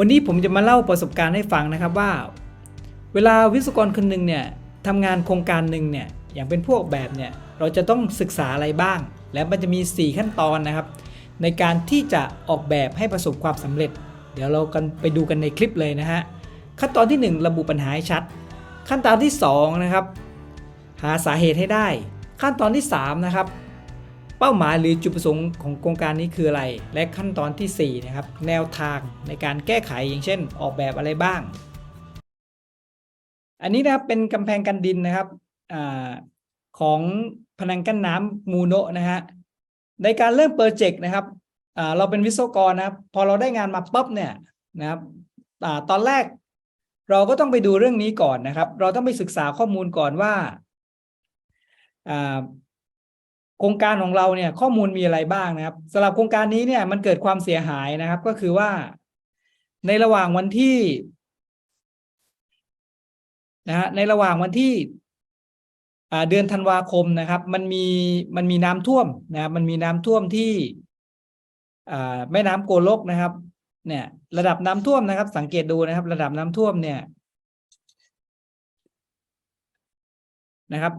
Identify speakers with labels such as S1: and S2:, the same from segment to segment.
S1: วันนี้ผมจะมาเล่าประสบการณ์ให้ฟังนะครับว่า เวลาวิศวกรคนหนึ่งเนี่ยทำงานโครงการหนึ่งเนี่ยอย่างเป็นพวกแบบเนี่ยเราจะต้องศึกษาอะไรบ้าง และมันจะมี 4 ขั้นตอนนะครับ ในการที่จะออกแบบให้ประสบความสำเร็จ เดี๋ยวเรากันไปดูกันในคลิปเลยนะฮะขั้นตอนทีหนึ่1 ระบุปัญหาให้ชัด ขั้นตอนที่2นะครับหาสาเหตุให้ได้ ขั้นตอนที่3นะครับ เป้าหมายหรือจุดประสงค์ของโครงการนี้คืออะไร และขั้นตอนทีสี่ 4 นะครับ แนวทางในการแก้ไขอย่างเช่น ออกแบบอะไรบ้าง อันนี้นะครับเป็นกำแพงกันดินนะครับอของพนังกั้นน้ำมูโนะนะฮะในการเริ่มโปรเจกต์นะครับเราเป็นวิศวกรนะครับ พอเราได้งานมาปุ๊บเนี่ยนะครับอตอนแรกเราก็ต้องไปดูเรื่องนี้ก่อนนะครับ เราต้องไปศึกษาข้อมูลก่อนว่า โครงการของเราเนี่ยข้อมูลมีอะไรบ้างนะครับสำหรับโครงการนี้เนี่ยมันเกิดความเสียหายนะครับ ก็คือว่า ในระหว่างวันที่นะฮะในระหว่างวันที่เดือนธันวาคมนะครับ มันมีมันมีน้ำท่วมนะครับมันมีน้ำท่วมที่แม่น้ำโกลกนะครับ เนี่ย ระดับน้ำท่วมนะครับ สังเกตดูนะครับ ระดับน้ำท่วมเนี่ย นะครับ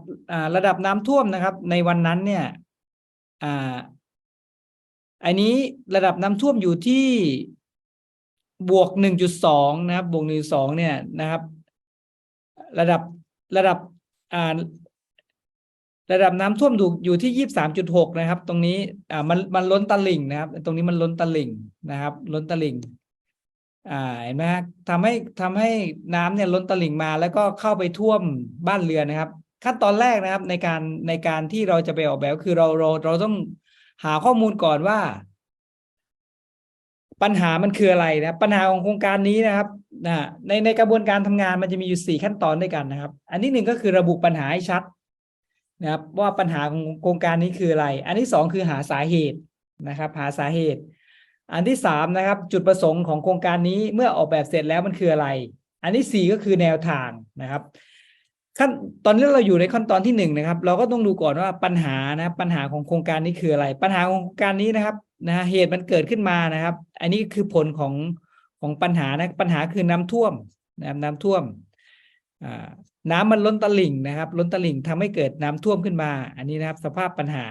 S1: ระดับน้ำท่วมนะครับ ในวันนั้นเนี่ยอันนี้ระดับน้ำท่วมอยู่ที่บวกหนึ่งจุดสองนะครับ บวกหนึ่งสองเนี่ยนะครับ ระดับระดับอ่าระดับน้ำท่วมอยู่อยู่ที่ยี่สามจุดหกนะครับ ตรงนี้อ่ามันมันล้นตลิ่งนะครับ ตรงนี้มันล้นตลิ่งนะครับ ล้นตลิ่งอ่าเห็นไหมฮะทำให้ทำให้น้ำเนี่ยล้นตลิ่งมาแล้วก็เข้าไปท่วมบ้านเรือนนะครับ ขั้นตอนแรกนะครับในการในการที่เราจะไปออกแบบคือเราเราเราต้องหาข้อมูลก่อนว่า ปัญหามันคืออะไรนะปัญหาของโครงการนี้นะครับนะในในกระบวนการทำงานมันจะมีอยู่สี่ขั้นตอนด้วยกันนะครับ อันที่หนึ่งก็คือระบุปัญหาให้ชัดนะครับว่าปัญหาของโครงการนี้คืออะไร อันที่สองคือหาสาเหตุนะครับ หาสาเหตุ อันที่สามนะครับ จุดประสงค์ของโครงการนี้เมื่อออกแบบเสร็จแล้วมันคืออะไร อันที่สี่ก็คือแนวทางนะครับ ขั้นตอนนี้เราอยู่ในขั้นตอนที่หนึ่งนะครับ เราก็ต้องดูก่อนว่าปัญหานะปัญหาของโครงการนี้คืออะไร ปัญหาของโครงการนี้นะครับนะเหตุมันเกิดขึ้นมานะครับ อันนี้คือผลของของปัญหานะปัญหาคือน้ำท่วมนะครับน้ำท่วมอ่าน้ำมันล้นตลิ่งนะครับ ล้นตลิ่งทำให้เกิดน้ำท่วมขึ้นมา อันนี้นะครับ สภาพปัญหา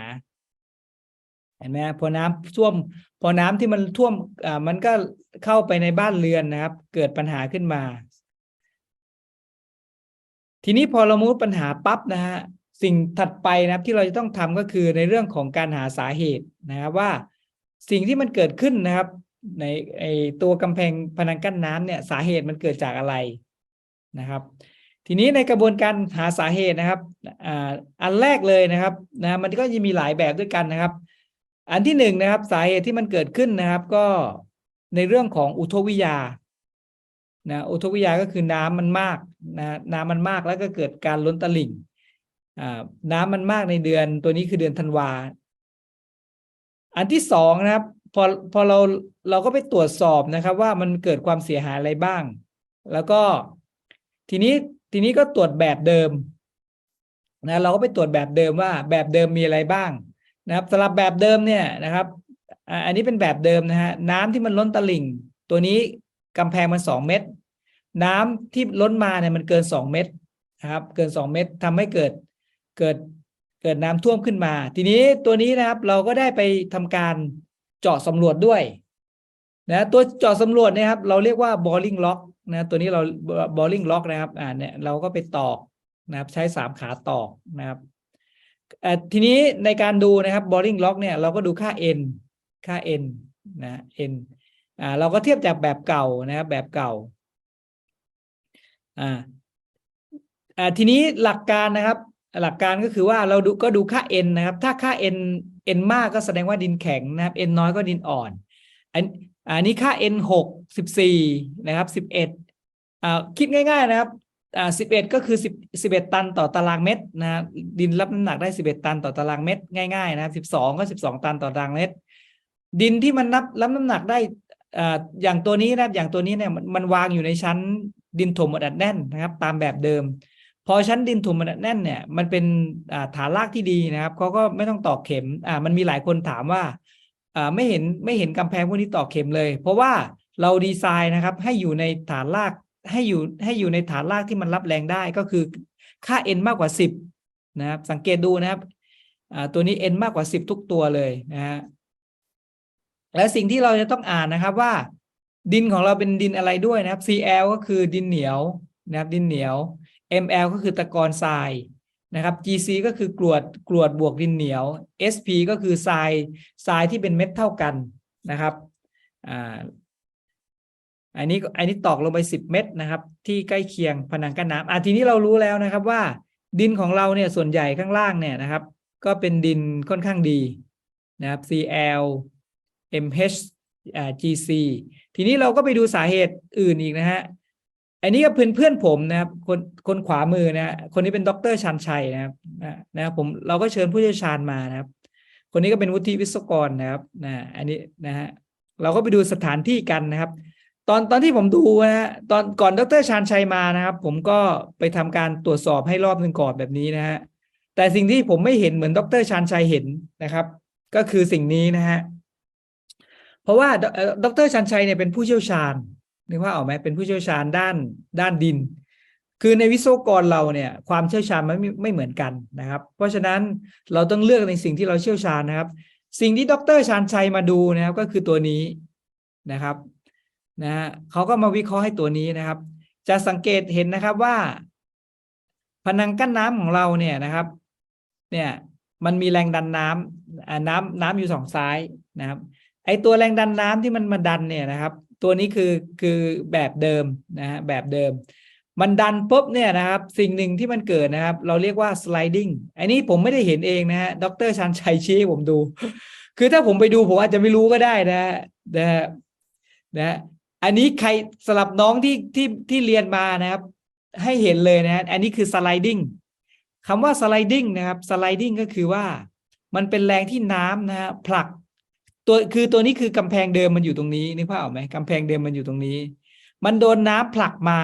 S1: เห็นไหมครับพอน้ำท่วม พอน้ำที่มันท่วมอ่ามันก็เข้าไปในบ้านเรือนนะครับ เกิดปัญหาขึ้นมา ทีนี้พอเรามูปัญหาปั๊บนะฮะสิ่งถัดไปนะครับที่เราจะต้องทำก็คือในเรื่องของการหาสาเหตุนะครับว่าสิ่งที่มันเกิดขึ้นนะครับ ในไอตัวกำแพงพนังกั้นน้ำเนี่ยสาเหตุมันเกิดจากอะไรนะครับ ทีนี้ในกระบวนการหาสาเหตุนะครับอันแรกเลยนะครับนะมันก็จะมีหลายแบบด้วยกันนะครับ อันที่หนึ่งนะครับสาเหตุที่มันเกิดขึ้นนะครับ ก็ในเรื่องของอุทวิยา นะอุทกวิทยาก็คือน้ำมันมากนะน้ำมันมากแล้วก็เกิดการล้นตลิ่งอ่าน้ำมันมากในเดือนตัวนี้คือเดือนธันวา อันที่สองนะครับ พอพอเราเราก็ไปตรวจสอบนะครับ ว่ามันเกิดความเสียหายอะไรบ้าง แล้วก็ทีนี้ทีนี้ก็ตรวจแบบเดิมนะเราก็ไปตรวจแบบเดิมว่าแบบเดิมมีอะไรบ้าง นะครับสำหรับแบบเดิมเนี่ยนะครับ อันนี้เป็นแบบเดิมนะฮะน้ำที่มันล้นตลิ่ง ตัวนี้ กำแพงมันสองเมตร น้ำที่ล้นมาเนี่ยมันเกินสองเมตรนะครับ เกินสองเมตรทำให้เกิดเกิดเกิดน้ำท่วมขึ้นมา ทีนี้ตัวนี้นะครับเราก็ได้ไปทำการเจาะสำรวจด้วยนะตัวเจาะสำรวจเนะครับ เราเรียกว่า boring lock นะตัวนี้เรา boring lock นะครับอ่าเนี่ยเราก็ไปตอกนะครับใช้สามขาตอกนะครับเอ่อทีนี้ในการดูนะครับ boring lock เนี่ยเราก็ดูค่า n ค่า n นะ n อ่าเราก็เทียบจากแบบเก่านะครับแบบเก่าอ่าอ่าทีนี้หลักการนะครับ หลักการก็คือว่าเราดูก็ดูค่า n นะครับ ถ้าค่า n n มากก็แสดงว่าดินแข็งนะครับ n น้อยก็ดินอ่อนอันอันนี้ค่า n หกสิบสี่นะครับสิบเอ็ดอ่าคิดง่าย ๆนะครับอ่าสิบเอ็ดก็คือสิบสิบเอ็ดตันต่อตารางเมตรนะรดินรับน้ำหนักได้สิบเอ็ดตันต่อตารางเมตร ง่ายๆนะครับสิบสองก็สิบสองตันต่อตารางเมตร ดินที่มันนับรับน้ำหนักได้ อย่างตัวนี้นะครับอย่างตัวนี้เนี่ยมันวางอยู่ในชั้นดินถมอัดแน่นนะครับ ตามแบบเดิม พอชั้นดินถมอัดแน่นเนี่ยมันเป็นฐานรากที่ดีนะครับเขาก็ไม่ต้องตอกเข็มอ่ามันมีหลายคนถามว่าอ่าไม่เห็นไม่เห็นกำแพงพวกนี้ตอกเข็มเลย เพราะว่าเราดีไซน์นะครับ ให้อยู่ในฐานรากให้อยู่ให้อยู่ในฐานรากที่มันรับแรงได้ก็คือค่า n มากกว่าสิบนะครับ สังเกตดูนะครับตัวนี้ n มากกว่าสิบทุกตัวเลยนะฮะ และสิ่งที่เราจะต้องอ่านนะครับว่า ดินของเราเป็นดินอะไรด้วยนะครับ Cl ก็คือดินเหนียวนะครับ ดินเหนียว Ml ก็คือตะกอนทรายนะครับ Gc ก็คือกรวดกรวดบวกดินเหนียว Sp ก็คือทรายทรายที่เป็นเม็ดเท่ากันนะครับอ่าอันนี้อันนี้ตอกลงไป 10 เม็ดนะครับ ที่ใกล้เคียงผนังกั้นน้ำอะทีนี้เรารู้แล้วนะครับว่า ดินของเราเนี่ยส่วนใหญ่ข้างล่างเนี่ยนะครับ ก็เป็นดินค่อนข้างดีนะครับ Cl M.H. GC ทีนี้เราก็ไปดูสาเหตุอื่นอีกนะฮะ อันนี้ก็เพื่อนเพื่อนผมนะครับ คนคนขวามือนะคนนี้เป็นดรชันชัยนะครับนะผมเราก็เชิญผู้เชี่ยวชาญมานะครับ คนนี้ก็เป็นวุฒิวิศวกรนะครับนะอันนี้นะฮะเราก็ไปดูสถานที่กันนะครับ ตอนตอนที่ผมดูนะฮะตอนก่อนดรชาญชัยมานะครับ ผมก็ไปทำการตรวจสอบให้รอบหนึ่งก่อนแบบนี้นะฮะแต่สิ่งที่ผมไม่เห็นเหมือนดรชาญชัยเห็นนะครับ ก็คือสิ่งนี้นะฮะ เพราะว่าดรชันชัยเนี่ยเป็นผู้เชี่ยวชาญนึกว่าออกไหมเป็นผู้เชี่ยวชาญด้านด้านดิน คือในวิศวกรเราเนี่ยความเชี่ยวชาญมันไม่ไม่เหมือนกันนะครับ เพราะฉะนั้นเราต้องเลือกในสิ่งที่เราเชี่ยวชาญนะครับ สิ่งที่ดรชาญชัยมาดูนะครับก็คือตัวนี้นะครับนะฮะเขาก็มาวิเคราะห์ให้ตัวนี้นะครับ จะสังเกตเห็นนะครับว่า ผนังกั้นน้ำของเราเนี่ยนะครับ เนี่ยมันมีแรงดันน้ำอ่าน้ำน้ำอยู่สองซ้ายนะครับ ไอตัวแรงดันน้ำที่มันมาดันเนี่ยนะครับ ตัวนี้คือคือแบบเดิมนะฮะแบบเดิม มันดันปุ๊บเนี่ยนะครับสิ่งหนึ่งที่มันเกิดนะครับ เราเรียกว่า sliding อันนี้ผมไม่ได้เห็นเองนะฮะดรชันชัยชี้ให้ผมดู คือถ้าผมไปดูผมอาจจะไม่รู้ก็ได้นะฮะนะฮะนะฮะอันนี้ใครสำหรับน้องที่ที่ที่เรียนมานะครับ ให้เห็นเลยนะฮะอันนี้คือ sliding คำว่า sliding นะครับ sliding ก็คือว่า มันเป็นแรงที่น้ำนะฮะผลัก ตัวคือตัวนี้คือกำแพงเดิมมันอยู่ตรงนี้นึกภาพออกไหมกำแพงเดิมมันอยู่ตรงนี้ มันโดนน้ำผลักมา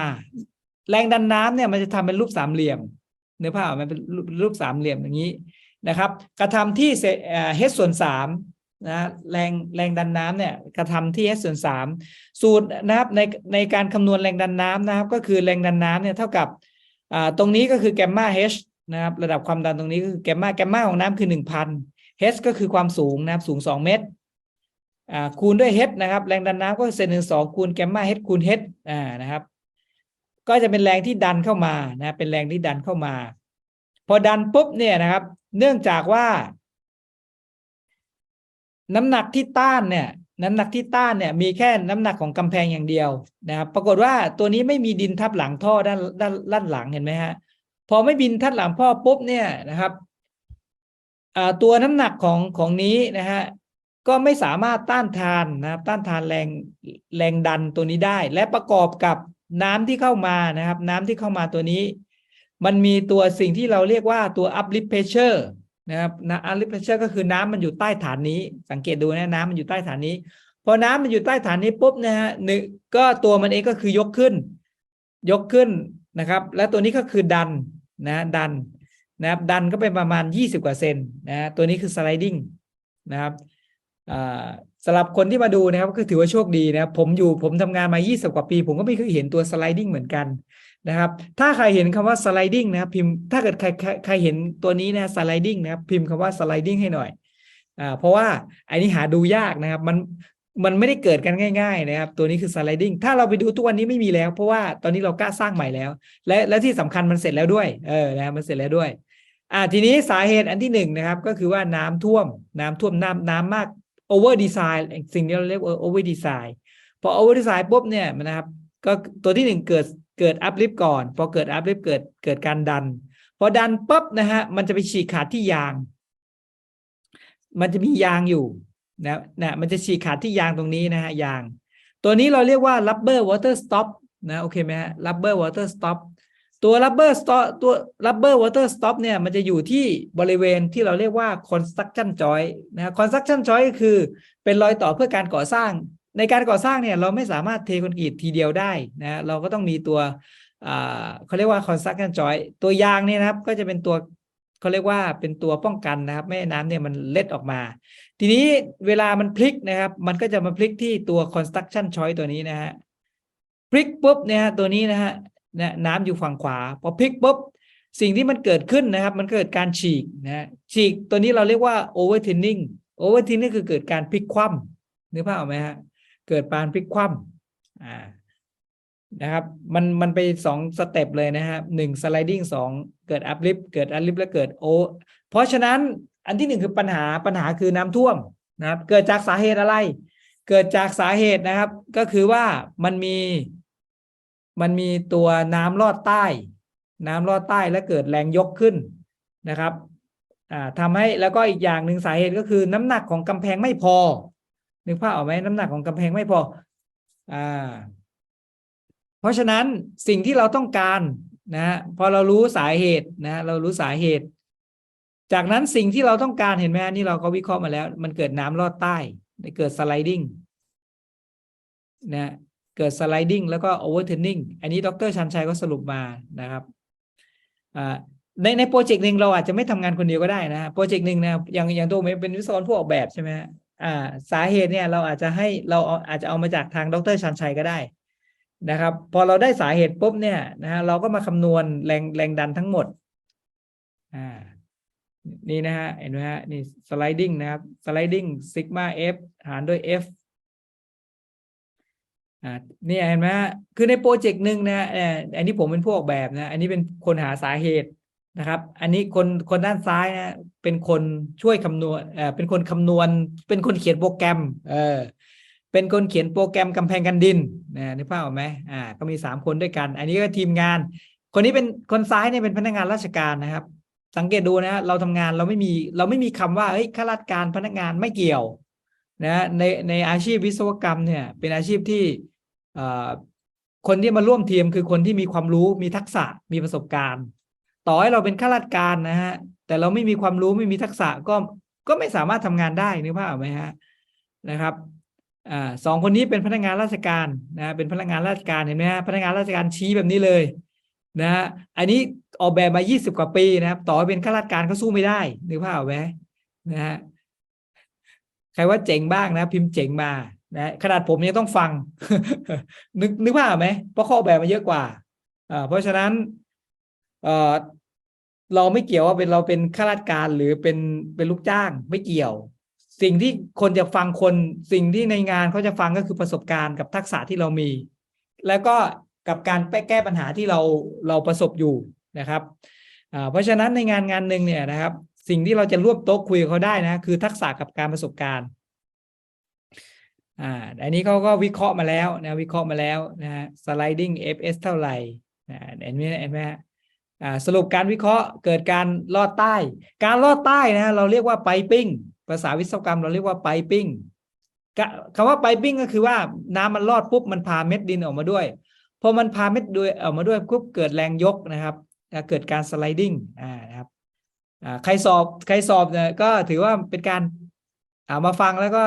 S1: แรงดันน้ำเนี่ยมันจะทำเป็นรูปสามเหลี่ยมนึกภาพออกไหมเป็นรูปสามเหลี่ยมอย่างนี้นะครับ กระทำที่เฮส่วนสามนะแรงแรงดันน้ำเนี่ยกระทำที่ h ส่วนสามสูตรนะครับในในการคำนวณแรงดันน้ำนะครับ ก็คือแรงดันน้ำเนี่ยเท่ากับอ่าตรงนี้ก็คือแกมมาเ h นะครับระดับความดันตรงนี้ก็คือแกมมาแกมมาของน้ำคือหนึ่งพัน h ก็คือความสูงนะครับสูงสองเมตร คูณด้วย h นะครับ แรงดันน้ำก็เซนหนึ่งสองคูณแกมมา h คูณ h อ่านะครับ ก็จะเป็นแรงที่ดันเข้ามานะเป็นแรงที่ดันเข้ามา พอดันปุ๊บเนี่ยนะครับ เนื่องจากว่า น้ำหนักที่ต้านเนี่ย น้ำหนักที่ต้านเนี่ย มีแค่น้ำหนักของกำแพงอย่างเดียวนะครับปรากฏว่าตัวนี้ไม่มีดินทับหลังท่อด้านด้านด้านหลังเห็นไหมฮะพอไม่บินทับหลังพ่อปุ๊บเนี่ยนะครับตัวน้ำหนักของของนี้นะฮะ ก็ไม่สามารถต้านทานนะครับ ต้านทานแรงแรงดันตัวนี้ได้ และประกอบกับน้ำที่เข้ามานะครับ น้ำที่เข้ามาตัวนี้ มันมีตัวสิ่งที่เราเรียกว่าตัว uplift pressure นะครับนะ uplift pressure ก็คือน้ำมันอยู่ใต้ฐานนี้ สังเกตดูนะน้ำมันอยู่ใต้ฐานนี้ พอน้ำมันอยู่ใต้ฐานนี้ปุ๊บนะฮะหนึ่งก็ตัวมันเองก็คือยกขึ้น ยกขึ้นนะครับ และตัวนี้ก็คือดันนะดันนะครับดันก็เป็นประมาณ 20กว่าเซนนะตัวนี้คือ sliding นะครับ สำหรับคนที่มาดูนะครับก็ถือว่าโชคดีนะครับผมอยู่ผมทำงานมา 20 กว่าปี ผมก็ไม่เคยเห็นตัว sliding เหมือนกันนะครับ ถ้าใครเห็นคำว่า sliding นะครับพิมพ์ถ้าเกิดใครใครเห็นตัวนี้นะ sliding นะครับพิมพ์คำว่า sliding ให้หน่อยอ่าเพราะว่าอันนี้หาดูยากนะครับ มันมันไม่ได้เกิดกันง่ายๆนะครับ ตัวนี้คือ sliding ถ้าเราไปดูทุกวันนี้ไม่มีแล้ว เพราะว่าตอนนี้เรากล้าสร้างใหม่แล้ว และและที่สำคัญมันเสร็จแล้วด้วยเออนะมันเสร็จแล้วด้วยอ่าทีนี้สาเหตุอันที่หนึ่งนะครับ ก็คือว่าน้ำท่วมน้ำท่วมน้ำน้ำมาก over design สิ่งที่เราเรียกว่า over design พอ over design ปุ๊บเนี่ยนะครับก็ตัวที่หนึ่งเกิดเกิด uplift ก่อน พอเกิด uplift เกิดเกิดการดัน พอดันปุ๊บนะฮะมันจะไปฉีกขาดที่ยาง มันจะมียางอยู่นะนะมันจะฉีกขาดที่ยางตรงนี้นะฮะยาง ตัวนี้เราเรียกว่า rubber water stop นะโอเคไหมฮะ rubber water stop ตัว rubber stop ตัว rubber water stop เนี่ยมันจะอยู่ที่บริเวณที่เราเรียกว่า construction joint นะ construction joint ก็คือเป็นรอยต่อเพื่อการก่อสร้าง ในการก่อสร้างเนี่ยเราไม่สามารถเทคอนกรีตทีเดียวได้นะเราก็ต้องมีตัวเขาเรียกว่า construction joint ตัวยางเนี่ยนะครับก็จะเป็นตัวเขาเรียกว่าเป็นตัวป้องกันนะครับ ไม่ให้น้ำเนี่ยมันเล็ดออกมา ทีนี้เวลามันพลิกนะครับ มันก็จะมาพลิกที่ตัว construction choice ตัวนี้นะฮะพลิกปุ๊บเนี่ยตัวนี้นะฮะ นี่ยน้ำอยู่ฝั่งขวาพอพลิกปุ๊บสิ่งที่มันเกิดขึ้นนะครับ มันเกิดการฉีกนะฮะฉีกตัวนี้เราเรียกว่า overturning overturning คือเกิดการพลิกคว่ำนึกภาพออกไหมฮะเกิดปานพลิกคว่ำอ่านะครับมันมันไปสองสเต็ปเลยนะครับหนึ่งสไลดิ้งสองเกิดอัพลิฟเกิดอัพลิฟแล้วเกิดโอเพราะฉะนั้นอันที่หนึ่งคือปัญหาปัญหาคือน้ำท่วมนะครับ เกิดจากสาเหตุอะไร เกิดจากสาเหตุนะครับ ก็คือว่ามันมี มันมีตัวน้ำลอดใต้ น้ำลอดใต้และเกิดแรงยกขึ้นนะครับทำให้แล้วก็อีกอย่างหนึ่งสาเหตุก็คือน้ำหนักของกำแพงไม่พอนึกภาพออกไหมน้ำหนักของกำแพงไม่พออ่าเพราะฉะนั้นสิ่งที่เราต้องการนะฮะพอเรารู้สาเหตุนะเรารู้สาเหตุ จากนั้นสิ่งที่เราต้องการเห็นไหมฮะนี่เราก็วิเคราะห์มาแล้ว มันเกิดน้ำลอดใต้เกิดสไลดิ้งนะ เกิดสไลดิ้งแล้วก็โอเวอร์เทนนิ่งอันนี้ดรชันชัยก็สรุปมานะครับในในโปรเจกต์หนึ่งเราอาจจะไม่ทำงานคนเดียวก็ได้นะโปรเจกต์หนึ่งนะอย่างอย่างตัวผมเป็นวิศวกรผู้ออกแบบใช่ไหมอ่าสาเหตุเนี่ยเราอาจจะให้เราอาจจะเอามาจากทางดรชันชัยก็ได้นะครับ พอเราได้สาเหตุปุ๊บเนี่ยนะฮะเราก็มาคำนวณแรงแรงดันทั้งหมดอ่านี่นะฮะเห็นไหมฮะนี่สไลดิ้งนะครับสไลดิ้งซิกมา f หารด้วย f อ่าเนี่ยเห็นไหมคือในโปรเจกต์หนึ่งนะเอ่ออันนี้ผมเป็นผู้ออกแบบนะ อันนี้เป็นคนหาสาเหตุนะครับ อันนี้คนคนด้านซ้ายนะเป็นคนช่วยคำนวณเอ่อเป็นคนคำนวณ เป็นคนเขียนโปรแกรม เออเป็นคนเขียนโปรแกรมกำแพงกันดินนะนึกภาพออกไหมอ่า ก็มีสามคนด้วยกัน อันนี้ก็ทีมงาน คนนี้เป็นคนซ้ายเนี่ยเป็นพนักงานราชการนะครับ สังเกตดูนะ เราทำงานเราไม่มีเราไม่มีคำว่าเฮ้ยข้าราชการพนักงานไม่เกี่ยว นะในในอาชีพวิศวกรรมเนี่ยเป็นอาชีพที่อ่อคนที่มาร่วมทีมคือคนที่มีความรู้มีทักษะมีประสบการณ์ ต่อให้เราเป็นข้าราชการนะฮะแต่เราไม่มีความรู้ไม่มีทักษะก็ก็ไม่สามารถทำงานได้นึกภาพออกไหมฮะนะครับอ่าสองคนนี้เป็นพนักงานราชการนะเป็นพนักงานราชการเห็นไหมฮะพนักงานราชการชี้แบบนี้เลยนะฮะอันนี้ออกแบบมา 20 กว่าปีนะครับ ต่อให้เป็นข้าราชการก็สู้ไม่ได้นึกภาพออกไหมนะฮะ ใครว่าเจ๋งบ้างนะ พิมพ์เจ๋งมานะขนาดผมยังต้องฟัง นึกนึกภาพไหมเพราะข้อออกแบบมาเยอะกว่าเพราะฉะนั้นเราไม่เกี่ยวว่าเป็นเราเป็นข้าราชการหรือเป็นเป็นลูกจ้างไม่เกี่ยว สิ่งที่คนจะฟังคนสิ่งที่ในงานเขาจะฟังก็คือประสบการณ์กับทักษะที่เรามี แล้วก็กับการแก้ปัญหาที่เราเราประสบอยู่นะครับเพราะฉะนั้นในงานงานหนึ่งเนี่ยนะครับ สิ่งที่เราจะรวมโต๊ะคุยเขาได้นะ คือทักษะกับการประสบการณ์อ่าอันนี้เขาก็วิเคราะห์มาแล้วนะวิเคราะห์มาแล้วนะฮะ sliding fs เท่าไหร่นะเห็นไหมเห็นไหมอ่าสรุปการวิเคราะห์เกิดการลอดใต้ การลอดใต้นะเราเรียกว่าไปปิ้งภาษาวิศวกรรมเราเรียกว่าไปปิ้งคำว่าไปปิ้งก็คือว่าน้ำมันลอดปุ๊บมันพาเม็ดดินออกมาด้วยพอมันพาเม็ดด้วยออกมาด้วยปุ๊บเกิดแรงยกนะครับเกิดการสไลดิ้งอ่านะครับ ใครสอบใครสอบเนี่ยก็ถือว่าเป็นการามาฟังแล้วก็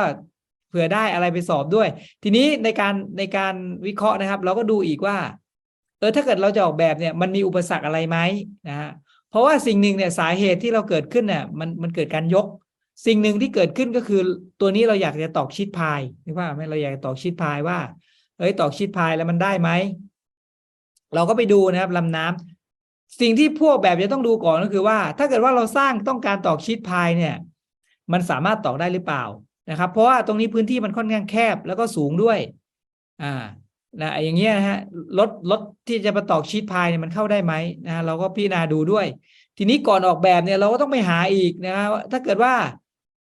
S1: เผื่อได้อะไรไปสอบด้วย ทีนี้ในการในการวิเคราะห์นะครับ เราก็ดูอีกว่า เออถ้าเกิดเราจะออกแบบเนี่ยมันมีอุปสรรคอะไรไหมนะฮะเพราะว่าสิ่งหนึ่งเนี่ยสาเหตุที่เราเกิดขึ้นเนี่ยมันมันเกิดการยก สิ่งหนึ่งที่เกิดขึ้นก็คือตัวนี้เราอยากจะตอกชีตพายนึกว่าไหมเราอยากตอกชีตพายว่าเอ้ยตอกชีตพายแล้วมันได้ไหมเราก็ไปดูนะครับลำน้ำ สิ่งที่พวกแบบจะต้องดูก่อนก็คือว่า ถ้าเกิดว่าเราสร้างต้องการตอกชีตพายเนี่ย มันสามารถตอกได้หรือเปล่านะครับ เพราะว่าตรงนี้พื้นที่มันค่อนข้างแคบแล้วก็สูงด้วย อ่านะอย่างเงี้ยนะฮะรถรถที่จะมาตอกชีตพายเนี่ยมันเข้าได้ไหมนะเราก็พิจารณาดูด้วย ทีนี้ก่อนออกแบบเนี่ยเราก็ต้องไปหาอีกนะครับถ้าเกิดว่า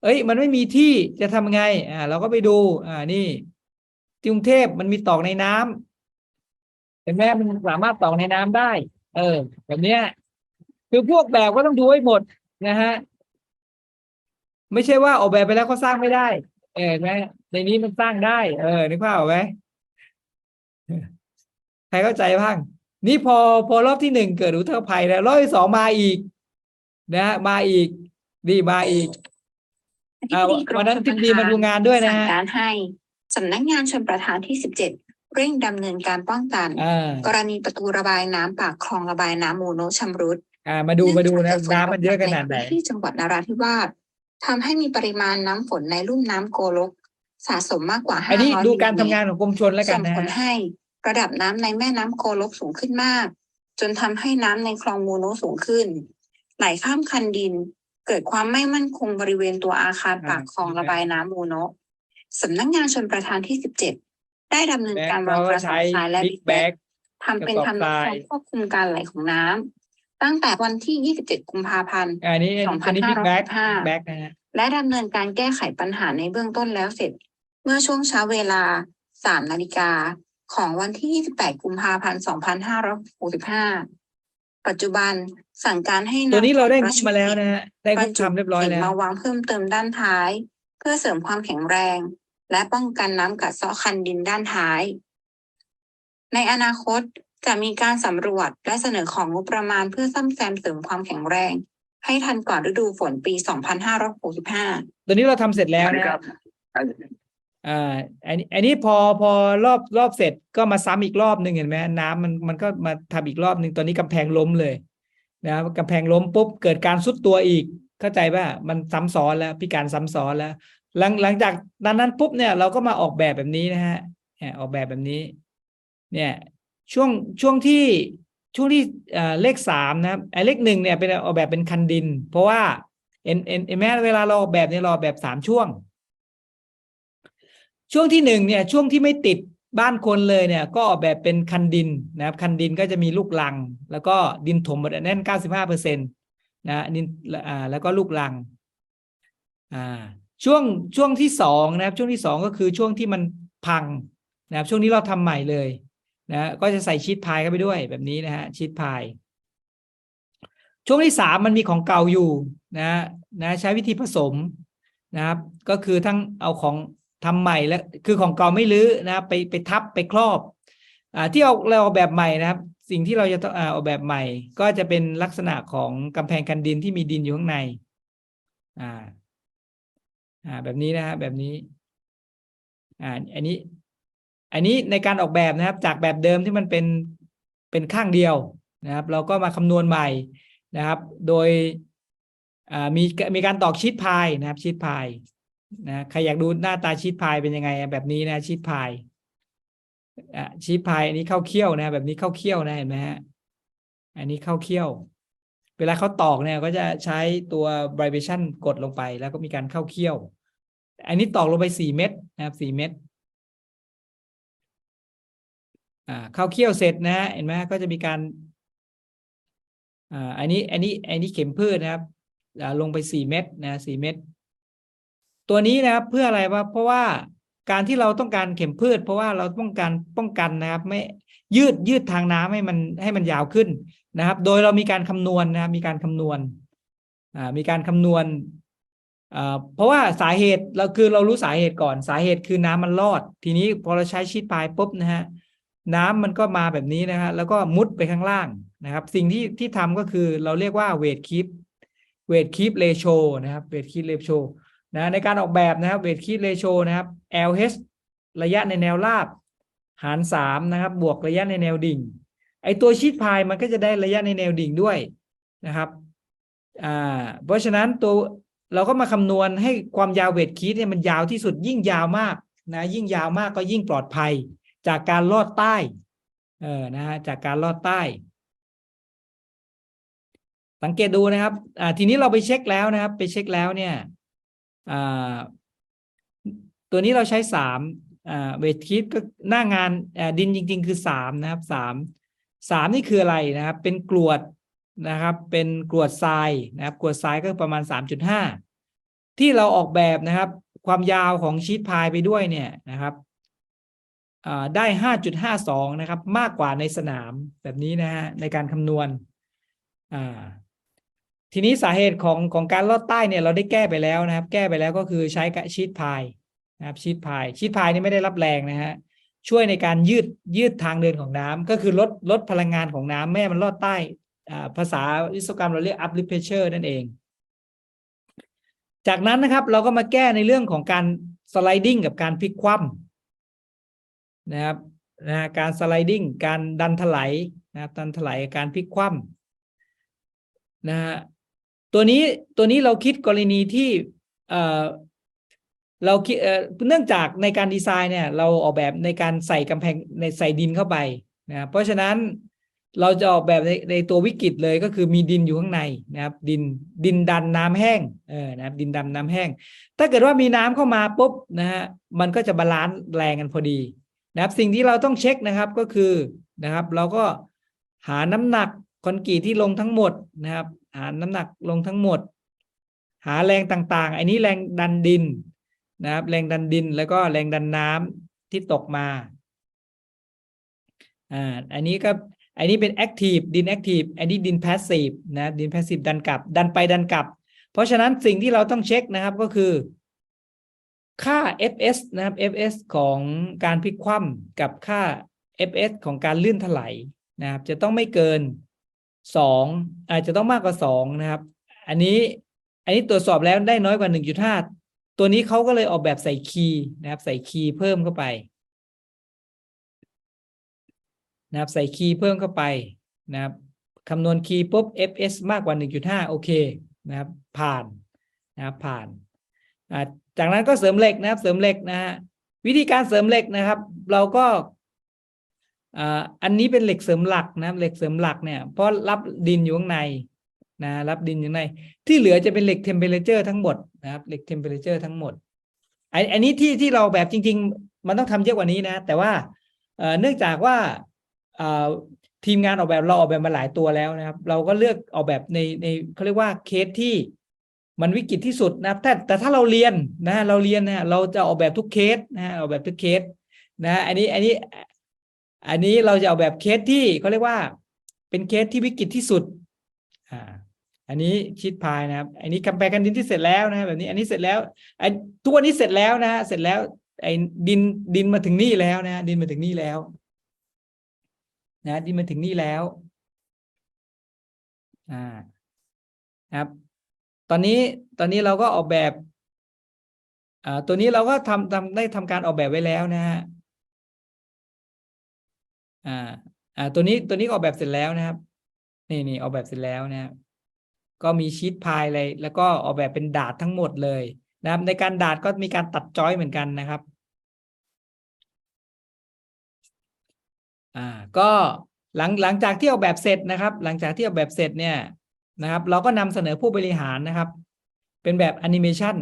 S1: เอ้ย มันไม่มีที่จะทำไงอ่าเราก็ไปดู อ่านี่ที่กรุงเทพมันมีตอกในน้ำเห็นไหมมันสามารถตอกในน้ำได้ เออ แบบเนี้ย คือพวกแบบก็ต้องดูให้หมดนะฮะ ไม่ใช่ว่าออกแบบไปแล้วเขาสร้างไม่ได้ เออไหมในนี้มันสร้างได้ เออนึกภาพออกไหมใครเข้าใจบ้าง นี่พอพอรอบที่หนึ่งเกิดอุทกภัยแล้วรอบที่สองมาอีก นะฮะมาอีก ดีมาอีกอ่าวันนั้นทิบดีมาดูงานด้วยนะฮะ
S2: สั่งการให้สำนักงานชนประทานที่17เร่งดำเนินการป้องกัน
S1: อ่า
S2: กรณีประตูระบายน้ำปากคลองระบายน้ำมูโนะชำรุด
S1: อ่า มาดูมาดูนะ
S2: เนื่องจาก
S1: น้ำมันเยอะขนาดไหน
S2: ใพื้ที่จังหวัดนราธิวาสทำให้มีปริมาณน้ำฝนในลุ่มน้ำโกลก สะสมมากกว่า
S1: อันนี้
S2: 500
S1: ดูการทำ
S2: มิลลิเมต
S1: งานของกรมชนแล้วกั
S2: ส่
S1: น
S2: ง
S1: นะ
S2: ผล
S1: ฮะ
S2: ให้ระดับน้ำในแม่น้ำโกลกสูงขึ้นมาก จนทำให้น้ำในคลองมูโนสูงขึ้น ไหลข้ามคันดิน เกิดความไม่มั่นคงบริเวณตัวอาคารปากคลองระบายน้ำมูโนะสำนักงานชนประทานที่ 17 ได้ดำเนิน
S1: แบ็
S2: การ
S1: ก
S2: วาง
S1: เรา
S2: ก
S1: ก็
S2: ระสอบ
S1: ใช้
S2: ทรายและ
S1: บิ๊ก
S2: บิ๊กแบ็
S1: แบ็
S2: ก
S1: ก
S2: ทำเป็น
S1: กระสอบ
S2: ทำ
S1: ทราย
S2: คควบคุมการไหลของน้ำตั้งแต่วันที่ 27 กุมภาพันธ์
S1: อันนี้อันนี้บิ๊กแบ็ก
S2: 2565
S1: แบ็กนะฮะ
S2: และดำเนินการแก้ไขปัญหาในเบื้องต้นแล้วเสร็จ เมื่อช่วงเช้าเวลา 3 นาฬิกาของวันที่ 28 กุมภาพันธ์ 2565 ปัจจุบันสั่งการให้ำ
S1: ตัวนี้เราได้ง
S2: ปะ
S1: บ
S2: จุ
S1: มาแล้วนะฮะได้งบทำเรียบร้อยแล้ว
S2: มาวางเพิ่มเติมด้านท้าย เพื่อเสริมความแข็งแรง และป้องกันน้ำกัดเซาะคันดินด้านท้าย ในอนาคตจะมีการสำรวจและเสนอของงบประมาณเพื่อซ่อมแซมเสริมความแข็งแรง ให้ทันก่อนฤดูฝนปี 2565
S1: ตัวนี้เราทำเสร็จแล้วนะฮะอ่าอันนี้อันนี้พอพอรอบรอบเสร็จก็มาซ้ำอีกรอบหนึ่งเห็นไหมน้ำมันมันก็มาทำอีกรอบหนึ่งตอนนี้กำแพงล้มเลยนะครับกำแพงล้มปุ๊บเกิดการซุดตัวอีกเข้าใจป่ะมันซ้ำซ้อนแล้วพิการซ้ำซ้อนแล้ว หลังหลังจากนั้นนั้นปุ๊บเนี่ยเราก็มาออกแบบแบบนี้นะฮะออกแบบแบบนี้ เนี่ยช่วงช่วงที่ช่วงที่เลขสามนะครับไอ้เลขหนึ่งเนี่ยเป็นออกแบบเป็นคันดิน เพราะว่าเอ็นเอ็นเอนแม้เวลาเราออกแบบเนี่ยเราออกแบบสามช่วง ช่วงที่หนึ่งเนี่ยช่วงที่ไม่ติดบ้านคนเลยเนี่ย ก็ออกแบบเป็นคันดินนะครับคันดินก็จะมีลูกลัง แล้วก็ดินถมหมดแน่นเก้าสิบห้าเปอร์เซ็นตนะดินอ่าแล้วก็ลูกลังอ่า ช่วงช่วงที่สองนะครับช่วงที่สองก็คือช่วงที่มันพังนะครับช่วงนี้เราทำใหม่เลยนะก็จะใส่ชีทพายเข้าไปด้วยแบบนี้นะฮะชีทพาย ช่วงที่สามมันมีของเก่าอยู่นะนะใช้วิธีผสมนะครับ ก็คือทั้งเอาของทำใหม่และคือของเก่าไม่ลื้อนะไปไปทับไปครอบอ่าที่เอาเราออกแบบใหม่นะครับ สิ่งที่เราจะต้องอ่าออกแบบใหม่ ก็จะเป็นลักษณะของกำแพงกันดินที่มีดินอยู่ข้างในอ่า อ่าแบบนี้นะฮะแบบนี้อ่าอันนี้ อันนี้ในการออกแบบนะครับ จากแบบเดิมที่มันเป็นเป็นข้างเดียวนะครับ เราก็มาคำนวณใหม่นะครับ โดยอ่ามีมีการตอกชีทพายนะครับชีทพายนะใครอยากดูหน้าตาชีทพายเป็นยังไง แบบนี้นะชีทพายอะชีทพายอันนี้เข้าเคี่ยวนะ แบบนี้เข้าเคี่ยวนะเห็นไหมฮะอันนี้เข้าเคี่ยว เวลาเขาตอกเนี่ยก็จะใช้ตัว vibration กดลงไป แล้วก็มีการเข้าเคี่ยว อันนี้ตอกลงไปสี่เม็ดนะครับสี่เม็ดอ่าเข้าเคี่ยวเสร็จนะฮะเห็นไหมก็จะมีการอ่าอันนี้อันนี้อันนี้เข็มพืชนะครับลงไปสี่เม็ดนะสี่เม็ดตัวนี้นะครับเพื่ออะไรวะเพราะว่าการที่เราต้องการเข็มพืช เพราะว่าเราต้องการป้องกันนะครับ ไม่ ยืดยืดทางน้ำให้มันให้มันยาวขึ้นนะครับ โดยเรามีการคำนวณนะครับมีการคำนวณอ่ามีการคำนวณอ่าเพราะว่าสาเหตุเราคือเรารู้สาเหตุก่อนสาเหตุคือน้ำมันรอด ทีนี้พอเราใช้ชีทพายปุ๊บนะฮะน้ำมันก็มาแบบนี้นะฮะแล้วก็มุดไปข้างล่างนะครับ สิ่งที่ที่ทำก็คือเราเรียกว่า weight keep weight keep ratio นะครับ weight keep ratio นะในการออกแบบนะครับ weight keep ratio นะครับ LH ระยะในแนวราบ หารสามนะครับ บวกระยะในแนวดิ่ง ไอตัวชีทพายมันก็จะได้ระยะในแนวดิ่งด้วยนะครับอ่าเพราะฉะนั้นตัวเราก็มาคำนวณให้ความยาวเวทคีดเนี่ยมันยาวที่สุดยิ่งยาวมากนะยิ่งยาวมากก็ยิ่งปลอดภัย จากการลอดใต้เออนะฮะจากการลอดใต้ สังเกตดูนะครับอ่าทีนี้เราไปเช็คแล้วนะครับ ไปเช็คแล้วเนี่ยอ่าตัวนี้เราใช้สาม เวทคิดก็หน้างานดินจริง ๆ คือสามนะครับสามสามนี่คืออะไรนะครับ เป็นกรวดนะครับ เป็นกรวดทรายนะครับกรวดทรายก็ประมาณสามจุดห้าที่เราออกแบบนะครับ ความยาวของชีทพายไปด้วยเนี่ยนะครับได้ห้าจุดห้าสองนะครับ มากกว่าในสนามแบบนี้นะฮะในการคำนวณอ่าทีนี้สาเหตุของของการลอดใต้เนี่ยเราได้แก้ไปแล้วนะครับ แก้ไปแล้วก็คือใช้กะชีทพาย นะครับชีทพายชีทพายนี่ไม่ได้รับแรงนะฮะช่วยในการยืดยืดทางเดินของน้ำก็คือลดลดพลังงานของน้ำแม้มันลอดใต้ภาษาวิศวกรรมเราเรียก uplift pressure นั่นเอง จากนั้นนะครับเราก็มาแก้ในเรื่องของการสไลดิ้งกับการพลิกคว่ำนะครับนะการสไลดิ้งการดันถลายนะครับดันถลายการพลิกคว่ำนะฮะตัวนี้ตัวนี้เราคิดกรณีที่ เราคิดเนื่องจากในการดีไซน์เนี่ยเราออกแบบในการใส่กำแพงในใส่ดินเข้าไปนะเพราะฉะนั้นเราจะออกแบบในในตัววิกฤตเลยก็คือมีดินอยู่ข้างในนะครับดินดินดันน้ำแห้งเออนะครับดินดำน้ำแห้ง ถ้าเกิดว่ามีน้ำเข้ามาปุ๊บนะฮะมันก็จะบาลานซ์แรงกันพอดีนะครับสิ่งที่เราต้องเช็คนะครับก็คือนะครับ เราก็หาน้ำหนักคอนกรีตที่ลงทั้งหมดนะครับ หาน้ำหนักลงทั้งหมด หาแรงต่างๆ อันนี้แรงดันดิน นะครับแรงดันดินแล้วก็แรงดันน้ำที่ตกมาอ่าอันนี้ก็อันนี้เป็น active ดิน active อันนี้ดิน passive นะดิน passive ดันกลับ ดันไปดันกลับ เพราะฉะนั้นสิ่งที่เราต้องเช็คนะครับก็คือ ค่า fs นะครับ fs ของการพลิกคว่ำกับค่า fs ของการลื่นถลายนะครับ จะต้องไม่เกินสองอาจจะต้องมากกว่าสองนะครับ อันนี้อันนี้ตรวจสอบแล้วได้น้อยกว่าหนึ่งจุดห้า ตัวนี้เขาก็เลยออกแบบใส่คีย์นะครับ ใส่คีย์เพิ่มเข้าไปนะครับใส่คีย์เพิ่มเข้าไปนะครับคำนวณคีย์ปุ๊บ fs มากกว่า 1.5 โอเคนะครับ ผ่านนะครับผ่านจากนั้นก็เสริมเหล็กนะครับ เสริมเหล็กนะฮะวิธีการเสริมเหล็กนะครับ เราก็อันนี้เป็นเหล็กเสริมหลักนะครับเหล็กเสริมหลักเนี่ยเพราะรับดินอยู่ข้างใน นะรับดินอยู่างใน ที่เหลือจะเป็นเหล็กเทมเพลเจอร์ทั้งหมดนะครับเหล็กเทมเพลเจอร์ทั้งหมดไออันนี้ที่ที่เราแบบจริง ๆ มันต้องทำเยอะกว่านี้นะ แต่ว่าเนื่องจากว่าทีมงานออกแบบเราออกแบบมาหลายตัวแล้วนะครับ เราก็เลือกออกแบบในในเขาเรียกว่าเคสที่มันวิกฤตที่สุดนะครับแต่แต่ถ้าเราเรียนนะเราเรียนนะเราจะออกแบบทุกเคสนะออกแบบทุกเคสนะอันนี้อันนี้อันนี้เราจะออกแบบเคสที่เขาเรียกว่า เป็นเคสที่วิกฤตที่สุดอ่า อันนี้ชีตพายนะครับ อันนี้กำแพงกันดินที่เสร็จแล้วนะแบบนี้ อันนี้เสร็จแล้วไอ้ทุกวันนี้เสร็จแล้วนะฮะเสร็จแล้ว ไอ้ดินดินมาถึงนี่แล้วนะดินมาถึงนี่แล้ว นะดินมาถึงนี่แล้ว อ่าครับ ตอนนี้ตอนนี้เราก็ออกแบบอ่าตัวนี้เราก็ทำทำได้ทำการออกแบบไว้แล้วนะฮะอ่าอ่าตัวนี้ตัวนี้ออกแบบเสร็จแล้วนะครับ นี่นี่ออกแบบเสร็จแล้วนะครับ ก็มีชีตพายเลยแล้วก็ออกแบบเป็นดาดทั้งหมดเลยนะครับ ในการดาดก็มีการตัดจอยเหมือนกันนะครับอ่าก็หลังหลังจากที่ออกแบบเสร็จนะครับ หลังจากที่ออกแบบเสร็จเนี่ยนะครับ เราก็นำเสนอผู้บริหารนะครับ เป็นแบบแอนิเมชัน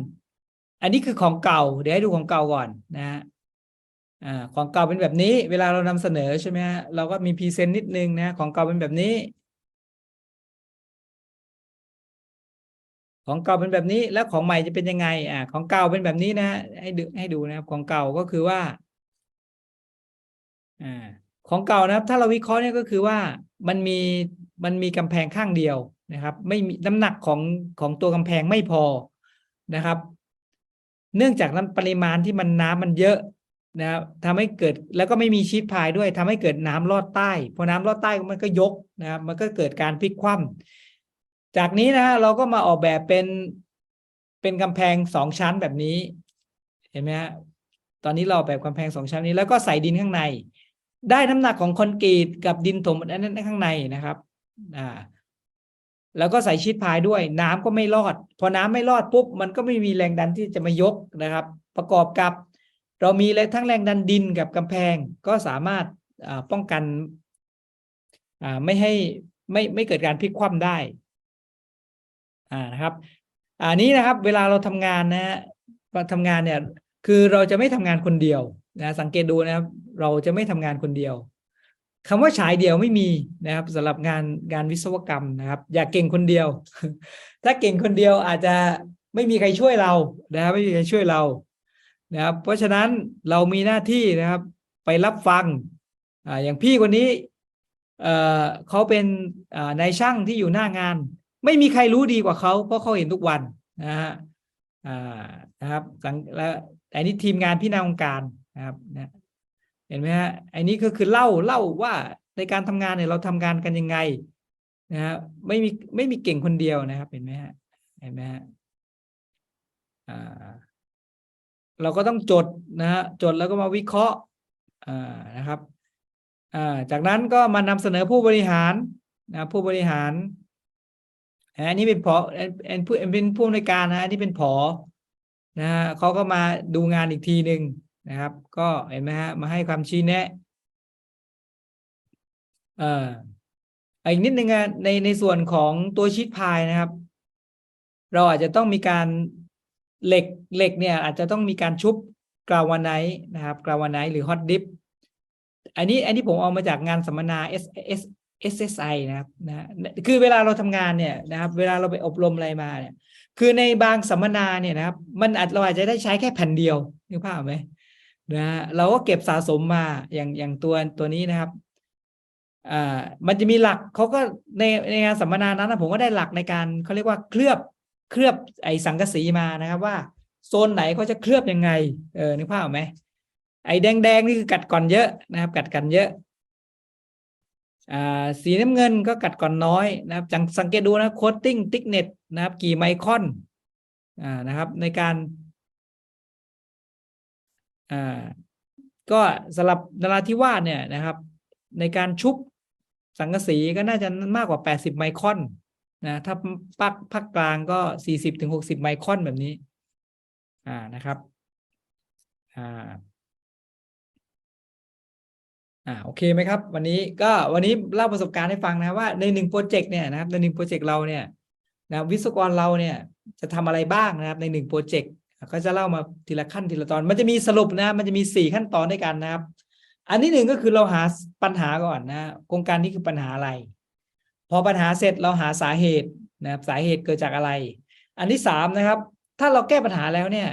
S1: อันนี้คือของเก่า เดี๋ยวให้ดูของเก่าก่อนนะฮะอ่าของเก่าเป็นแบบนี้ เวลาเรานำเสนอใช่ไหมฮะเราก็มีพรีเซนต์นิดนึงนะของเก่าเป็นแบบนี้ ของเก่าเป็นแบบนี้แล้วของใหม่จะเป็นยังไง อ่าของเก่าเป็นแบบนี้นะให้ดูให้ดูนะครับ ของเก่าก็คือว่า อ่า ของเก่านะครับ ถ้าเราวิเคราะห์เนี่ยก็คือว่ามันมีมันมีกำแพงข้างเดียวนะครับ ไม่มีน้ำหนักของของตัวกำแพงไม่พอนะครับ เนื่องจากน้ำปริมาณที่มันน้ำมันเยอะนะครับทำให้เกิดแล้วก็ไม่มีชีทพายด้วยทำให้เกิดน้ำลอดใต้พอน้ำลอดใต้มันก็ยกนะครับมันก็เกิดการพลิกคว่ำ จากนี้นะฮะเราก็มาออกแบบเป็นเป็นกำแพงสองชั้นแบบนี้ เห็นไหมฮะตอนนี้เราแบบกำแพงสองชั้นนี้แล้วก็ใส่ดินข้างใน ได้น้ำหนักของคอนกรีตกับดินถมอันนั้นข้างในนะครับอ่าแล้วก็ใส่ชีทพายด้วย น้ำก็ไม่รอด พอน้ำไม่รอดปุ๊บมันก็ไม่มีแรงดันที่จะมายกนะครับ ประกอบกับ เรามีแรทั้งแรงดันดินกับกำแพงก็สามารถป้องกันไม่ให้ไม่ไม่เกิดการพลิกคว่ำได้ อ่านะครับอันนี้นะครับเวลาเราทำงานนะฮะทำงานเนี่ยคือเราจะไม่ทำงานคนเดียวนะสังเกตดูนะครับ เราจะไม่ทำงานคนเดียวคำว่าฉายเดียวไม่มีนะครับสำหรับงานงานวิศวกรรมนะครับ อย่าเก่งคนเดียว ถ้าเก่งคนเดียวอาจจะไม่มีใครช่วยเรานะครับไม่มีใครช่วยเรานะครับ เพราะฉะนั้นเรามีหน้าที่นะครับ ไปรับฟังอ่าอย่างพี่คนนี้เอ่อเขาเป็นนายช่างที่อยู่หน้างาน ไม่มีใครรู้ดีกว่าเขาเพราะเขาเห็นทุกวันนะฮะอ่านะครับสังแล้วอันนี้ทีมงานพี่นาองค์การนะครับนะเห็นไหมฮะอันนี้ก็คือเล่าเล่าว่าในการทำงานเนี่ยเราทำงานกันยังไงนะฮะไม่มีไม่มีเก่งคนเดียวนะครับ เห็นไหมฮะเห็นไหมฮะอ่าเราก็ต้องจดนะฮะจดแล้วก็มาวิเคราะห์อ่านะครับอ่าจากนั้นก็มานำเสนอผู้บริหารนะผู้บริหาร อันนี้เป็นผออันอันผู้เป็นผู้อำนวยการนะอันนี้เป็นผอนะฮะเขาก็มาดูงานอีกทีหนึ่งนะครับ ก็เห็นไหมฮะมาให้ความชี้แนะเอ่ออีกนิดนึงอะในในส่วนของตัวชีตพายนะครับ เราอาจจะต้องมีการเหล็กเหล็กเนี่ยอาจจะต้องมีการชุบกราวาไนท์นะครับกราวาไนท์หรือฮอตดิฟอันนี้อันนี้ผมเอามาจากงานสัมมนา S S SSI นะครับนะคือเวลาเราทำงานเนี่ยนะครับ เวลาเราไปอบรมอะไรมาเนี่ย คือในบางสัมมนาเนี่ยนะครับ มันอาจเราอาจจะได้ใช้แค่แผ่นเดียวนึกภาพไหมนะเราก็เก็บสะสมมาอย่างอย่างตัวตัวนี้นะครับอ่ามันจะมีหลักเขาก็ในในงานสัมมนานั้นนะผมก็ได้หลักในการเขาเรียกว่าเคลือบเคลือบไอสังกะสีมานะครับว่าโซนไหนเขาจะเคลือบยังไงเออนึกภาพไหมไอ้แดงแดงๆนี่คือกัดก่อนเยอะนะครับ กัดกันเยอะ สีน้ำเงินก็กัดก่อนน้อยนะครับจังสังเกตดูนะโคตติ้งติ๊กเน็ตนะครับกี่ไมครอนนะครับในการก็สำหรับนราธิวาสเนี่ยนะครับ ในการชุบสังกะสีก็น่าจะมากกว่า 80 ไมครอนนะถ้าภาคภาคกลางก็ 40ถึง60 ไมครอนแบบนี้อ่านะครับอ่า อ่าโอเคไหมครับ วันนี้ก็วันนี้เล่าประสบการณ์ให้ฟังนะว่าในหนึ่งโปรเจกต์เนี่ยนะครับในหนึ่งโปรเจกต์เราเนี่ยนะวิศวกรเราเนี่ยจะทำอะไรบ้างนะครับในหนึ่งโปรเจกต์ก็จะเล่ามาทีละขั้นทีละตอน มันจะมีสรุปนะมันจะมีสี่ขั้นตอนด้วยกันนะครับ อันที่หนึ่งก็คือเราหาปัญหาก่อนนะโครงการนี้คือปัญหาอะไร พอปัญหาเสร็จเราหาสาเหตุนะครับสาเหตุเกิดจากอะไร อันที่สามนะครับ ถ้าเราแก้ปัญหาแล้วเนี่ย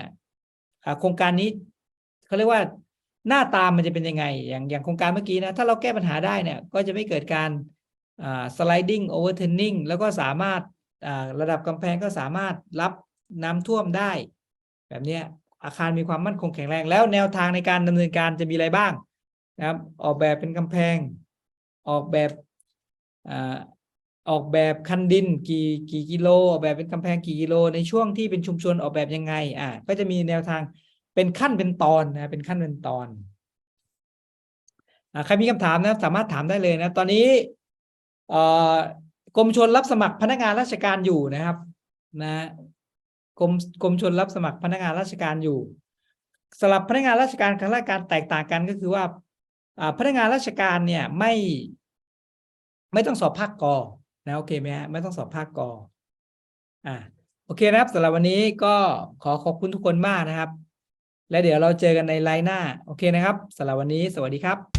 S1: โครงการนี้เขาเรียกว่า หน้าตามมันจะเป็นยังไง อย่างอย่างโครงการเมื่อกี้นะถ้าเราแก้ปัญหาได้เนี่ยก็จะไม่เกิดการอ่า sliding overturning แล้วก็สามารถอ่าระดับกำแพงก็สามารถรับน้ำท่วมได้ แบบนี้อาคารมีความมั่นคงแข็งแรง แล้วแนวทางในการดำเนินการจะมีอะไรบ้างนะครับ ออกแบบเป็นกำแพง ออกแบบอออกแบบคันดินกี่กี่กิโลออกแบบเป็นกำแพงกี่กิโล ในช่วงที่เป็นชุมชนออกแบบยังไงอ่าก็จะมีแนวทาง เป็นขั้นเป็นตอนนะเป็นขั้นเป็นตอนอใครมีคำถามนะสามารถถามได้เลยนะ ตอนนี้กรมชนรับสมัครพนักงานราชการอยู่นะครับ นะกรมกรมชนรับสมัครพนักงานราชการอยู่สำหรับพนักงานราชการข้าราชการแตกต่างกันก็คือว่าอ่าพนักงานราชการเนี่ยไม่ ไม่ต้องสอบภาคกอนะโอเคไหมฮะไม่ต้องสอบภาคกออ่าโอเคนะครับสำหรับวันนี้ก็ขอขอบคุณทุกคนมากนะครับ และเดี๋ยวเราเจอกันในไลน์หน้า โอเคนะครับสำหรับวันนี้ สวัสดีครับ